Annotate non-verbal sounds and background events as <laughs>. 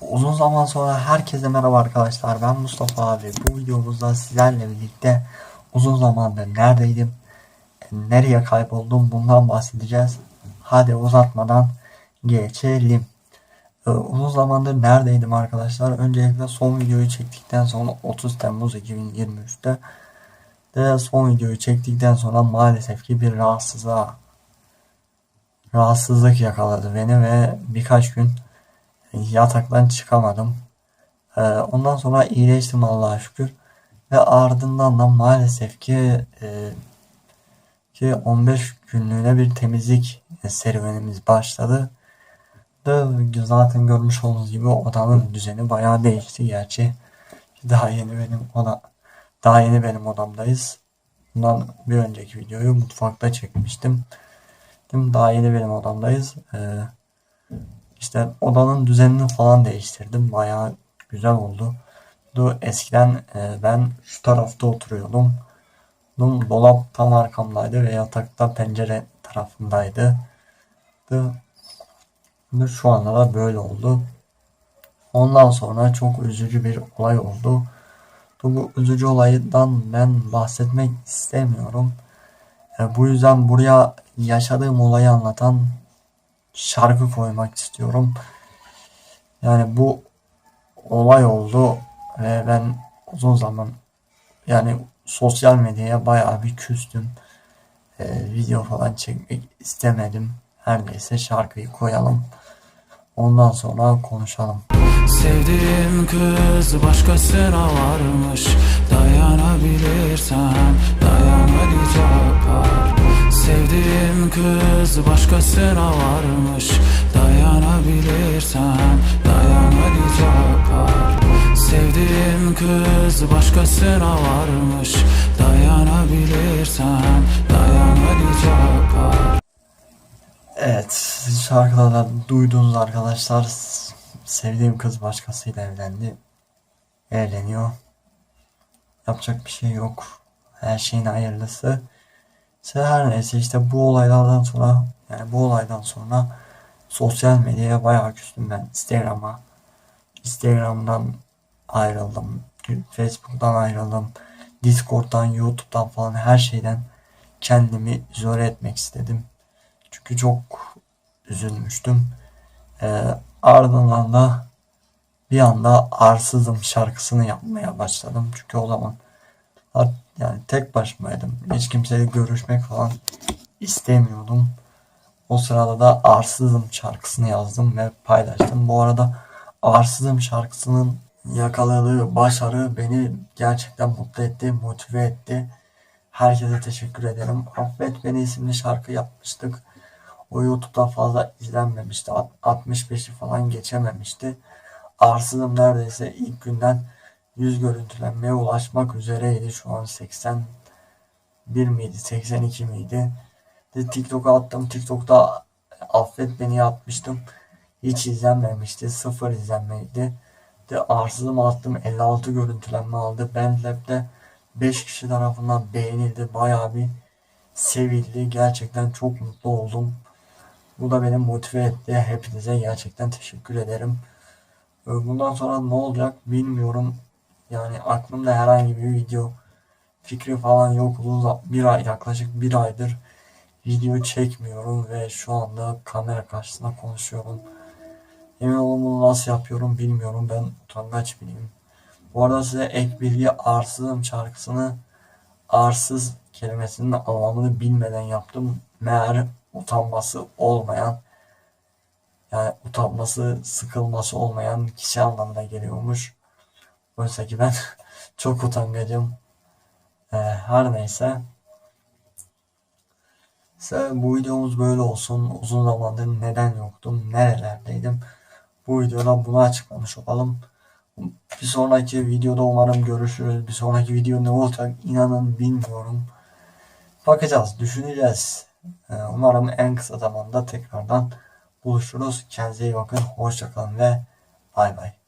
Uzun zaman sonra herkese merhaba arkadaşlar. Ben Mustafa abi. Bu videomuzda sizlerle birlikte uzun zamandır neredeydim, nereye kayboldum bundan bahsedeceğiz. Hadi uzatmadan geçelim. Ee, uzun zamandır neredeydim arkadaşlar? Öncelikle son videoyu çektikten sonra 30 Temmuz 2023'te de son videoyu çektikten sonra maalesef ki bir rahatsızlığa rahatsızlık yakaladı beni ve birkaç gün yataktan çıkamadım. Ee, ondan sonra iyileştim Allah'a şükür. Ve ardından da maalesef ki e, ki 15 günlüğüne bir temizlik serüvenimiz başladı. Da zaten görmüş olduğunuz gibi odanın düzeni bayağı değişti gerçi. Daha yeni benim oda daha yeni benim odamdayız. Bundan bir önceki videoyu mutfakta çekmiştim. Daha yeni benim odamdayız. Ee, işte odanın düzenini falan değiştirdim. Bayağı güzel oldu. Du eskiden e, ben şu tarafta oturuyordum. Dum dolap tam arkamdaydı ve yatakta pencere tarafındaydı. Du şu anda da böyle oldu. Ondan sonra çok üzücü bir olay oldu. Du, bu üzücü olaydan ben bahsetmek istemiyorum. E, bu yüzden buraya yaşadığım olayı anlatan şarkı koymak istiyorum. Yani bu olay oldu ve ben uzun zaman yani sosyal medyaya bayağı bir küstüm. Ee, video falan çekmek istemedim. Her neyse şarkıyı koyalım. Ondan sonra konuşalım. Sevdiğim kız başkasına varmış Dayanabilirsen dayan hadi çapar Sevdiğim kız başkasına varmış Dayanabilirsen dayan hadi çapar Sevdiğim kız başkasına varmış Dayanabilirsen dayan hadi çapar Evet, şarkıda da duyduğunuz arkadaşlar sevdiğim kız başkasıyla evlendi. Evleniyor. Yapacak bir şey yok. Her şeyin hayırlısı. Her neyse işte bu olaylardan sonra yani bu olaydan sonra sosyal medyaya bayağı küstüm ben. Instagram'a. Instagram'dan ayrıldım. Facebook'tan ayrıldım. Discord'dan, YouTube'dan falan her şeyden kendimi izole etmek istedim. Çünkü çok üzülmüştüm. Ee, ardından da bir anda Arsızım şarkısını yapmaya başladım. Çünkü o zaman yani tek başımaydım. Hiç kimseyle görüşmek falan istemiyordum. O sırada da Arsızım şarkısını yazdım ve paylaştım. Bu arada Arsızım şarkısının yakaladığı başarı beni gerçekten mutlu etti, motive etti. Herkese teşekkür ederim. Affet Beni isimli şarkı yapmıştık. O YouTube'da fazla izlenmemişti. 65'i falan geçememişti. Arsızım neredeyse ilk günden 100 görüntülenmeye ulaşmak üzereydi. Şu an 81 miydi, 82 miydi? De TikTok'a attım. TikTok'ta affet beni yapmıştım. Hiç izlenmemişti. Sıfır izlenmeydi. De arsızım attım. 56 görüntülenme aldı. Bandlab'de 5 kişi tarafından beğenildi. Bayağı bir sevildi. Gerçekten çok mutlu oldum. Bu da beni motive etti. Hepinize gerçekten teşekkür ederim. Bundan sonra ne olacak bilmiyorum. Yani aklımda herhangi bir video fikri falan yok. Uzun bir ay yaklaşık bir aydır video çekmiyorum ve şu anda kamera karşısında konuşuyorum. Emin olun bunu nasıl yapıyorum bilmiyorum. Ben utangaç biriyim. Bu arada size ek bilgi arsızım şarkısını arsız kelimesinin anlamını bilmeden yaptım. Meğer utanması olmayan yani utanması, sıkılması olmayan kişi anlamına geliyormuş. Oysa ki ben <laughs> çok utangacım. Ee, her neyse. İşte bu videomuz böyle olsun. Uzun zamandır neden yoktum, nerelerdeydim. Bu videoda bunu açıklamış olalım. Bir sonraki videoda umarım görüşürüz. Bir sonraki video ne olacak inanın bilmiyorum. Bakacağız, düşüneceğiz. Ee, umarım en kısa zamanda tekrardan buluşuruz. Kendinize iyi bakın. Hoşçakalın ve bay bay.